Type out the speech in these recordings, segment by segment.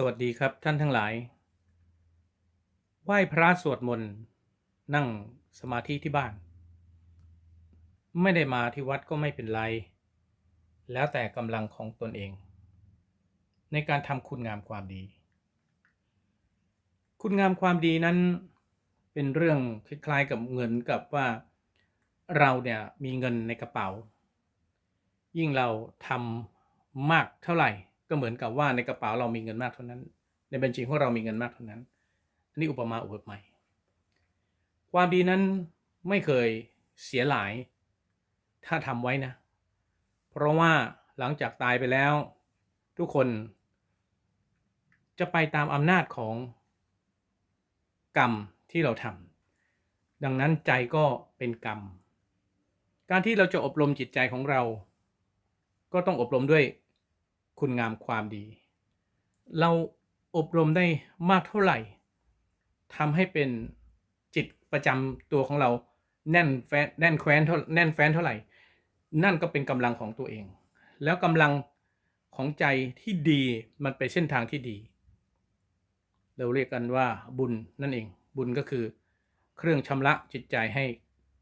สวัสดีครับท่านทั้งหลาย ไหว้พระสวดมนต์นั่งสมาธิที่บ้าน ไม่ได้มาที่วัดก็ไม่เป็นไร แล้วแต่กำลังของตนเอง ในการทำคุณงามความดี คุณงามความดีนั้นเป็นเรื่องคล้ายๆกับเงินกับว่าเราเนี่ยมีเงินในกระเป๋า ยิ่งเราทำมากเท่าไหร่ ก็เหมือนกับว่าในกระเป๋าเรามีเงินมากเท่านั้น ในบัญชีของเรามีเงินมากเท่านั้น อันนี้อุปมาอุปไมยความดีนั้นไม่เคยเสียหลาย ถ้าทำไว้นะ เพราะว่าหลังจากตายไปแล้ว ทุกคน จะไปตามอำนาจของกรรมที่เราทำดังนั้นใจก็เป็นกรรม การที่เราจะอบรมจิตใจของเรา ก็ต้องอบรมด้วย คุณงามความดี เราอบรมได้มากเท่าไหร่ทำให้เป็นจิตประจำตัวของเราแน่นแฟนแน่นแคว้นเท่าแน่นแฟ้นเท่าไหร่ นั่นก็เป็นกำลังของตัวเอง แล้วกำลังของใจที่ดีมันไปเส้นทางที่ดี เราเรียกกันว่าบุญนั่นเอง บุญก็คือเครื่องชำระจิตใจให้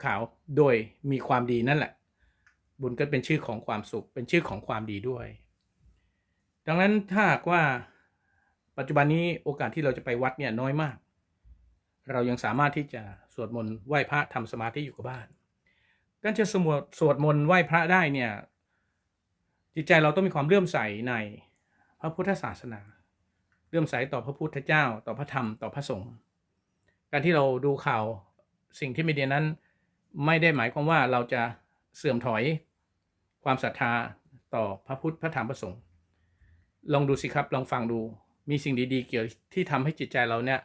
ขาวโดยมีความดีนั่นแหละ บุญก็เป็นชื่อของความสุข เป็นชื่อของความดีด้วย ดังนั้นถ้าหากว่าปัจจุบันนี้โอกาสที่เราจะไปวัดเนี่ยน้อยมาก เรายังสามารถที่จะสวดมนต์ไหว้พระทำสมาธิอยู่กับบ้าน การจะสวดสวดมนต์ไหว้พระได้เนี่ยจิตใจเราต้องมีความเลื่อมใสในพระพุทธศาสนา เลื่อมใสต่อพระพุทธเจ้า ต่อพระธรรมต่อพระสงฆ์การที่เราดูข่าวสิ่งที่ไม่ดีนั้น ไม่ได้หมายความว่าเราจะเสื่อมถอยความศรัทธาต่อพระพุทธพระธรรมพระสงฆ์ ลองดูสิครับ ลองฟังดู มีสิ่งดีๆ เกี่ยวที่ทำให้จิตใจเราเนี่ย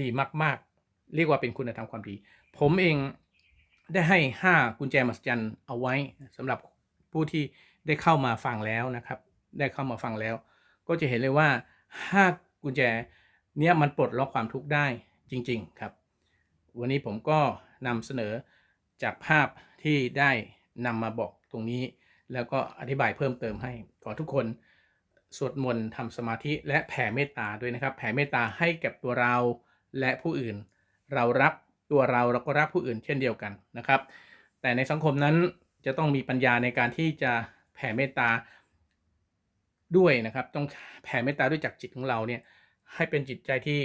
ดีมากๆ เรียกว่าเป็นคุณธรรมความดี ผมเองได้ให้ห้ากุญแจมหัศจรรย์เอาไว้สำหรับผู้ที่ได้เข้ามาฟังแล้วนะครับ ได้เข้ามาฟังแล้ว ก็จะเห็นเลยว่าห้ากุญแจเนี้ยมันปลดล็อกความทุกข์ได้จริง ๆ ครับ วันนี้ผมก็นำเสนอจากภาพที่ได้นำมาบอกตรงนี้ แล้วก็อธิบายเพิ่มเติมให้ขอทุกคน สวดมนต์ทำสมาธิและแผ่เมตตาด้วยนะครับ แผ่เมตตาให้แกับตัวเราและผู้อื่น เรารักตัวเราเราก็รักผู้อื่นเช่นเดียวกันนะครับ แต่ในสังคมนั้นจะต้องมีปัญญาในการที่จะแผ่เมตตาด้วยนะครับ ต้องแผ่เมตตาด้วยจากจิตของเราเนี่ยให้เป็นจิตใจที่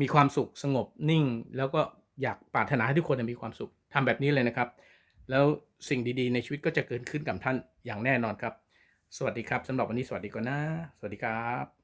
มีความสุขสงบนิ่ง แล้วก็อยากปรารถนาให้ทุกคนมีความสุขทำแบบนี้เลยนะครับ แล้วสิ่งดีๆในชีวิตก็จะเกิดขึ้นกับท่านอย่างแน่นอนครับ สวัสดีครับสำหรับวันนี้สวัสดีก่อนนะ สวัสดีครับ